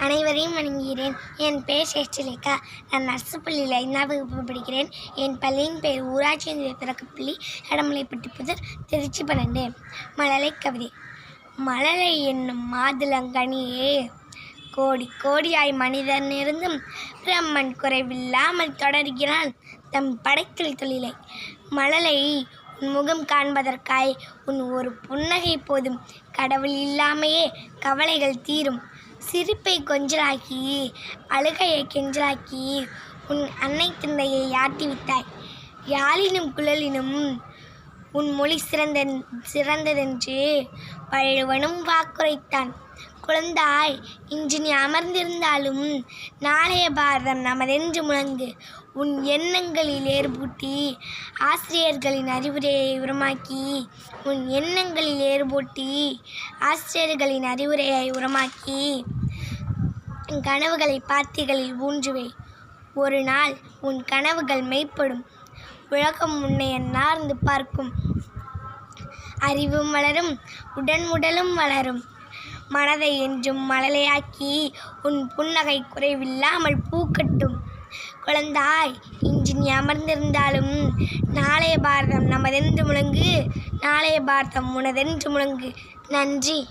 அனைவரையும் வணங்குகிறேன். என் பெயர் சேஷ்டிலேகா நான் நர்சு பள்ளியில் ஐந்தாவது வகுப்பு படிக்கிறேன். என் பள்ளியின் பெயர் ஊராட்சி ஒன்றிய பள்ளி இடமலைப்பட்டி புதர் திருச்சி பன்னெண்டு. மழலை கவிதை. மழலை என்னும் மாதுளங்கனியே. கோடி கோடியாய் மனிதனிருந்தும் பிரம்மன் குறைவில்லாமல் தொடர்கிறான் தம் படைத்தல் தொழிலை. மழலை உன் முகம் காண்பதற்காய் உன் ஒரு புன்னகை போதும். கடவுள் இல்லாமையே கவலைகள் தீரும். சிரிப்பை கொஞ்சலாக்கி அழுகையை கெஞ்சலாக்கி உன் அன்னை தந்தையை ஆட்டிவிட்டாய். யாழினும் குழலினும் உன் மொழி சிறந்த சிறந்ததென்று பழுவனும் வாக்குரைத்தான். குழந்தாய் இன்று நீ அமர்ந்திருந்தாலும் நாளைய பாரதம் நமதென்று முழங்கு. உன் எண்ணங்களில் ஏற்பூட்டி ஆசிரியர்களின் அறிவுரையை உரமாக்கி உன் எண்ணங்களில் ஏற்பூட்டி ஆசிரியர்களின் அறிவுரையை உரமாக்கி கனவுகளை பாத்திகளில் ஊன்றுவை. ஒரு நாள் உன் கனவுகள் மெய்ப்படும். உலகம் உன்னை என்னார்ந்து பார்க்கும். அறிவும் வளரும் உடன் உடலும் வளரும். மனதை என்றும் மழலையாக்கி உன் புன்னகை குறைவில்லாமல் பூக்கட்டும் குழந்தாய் இன்று நீ அமர்ந்திருந்தாலும் நாளைய பாரதம் நமதென்று முழங்கு நாளைய பாரதம் உனதென்று முழங்கு. நன்றி.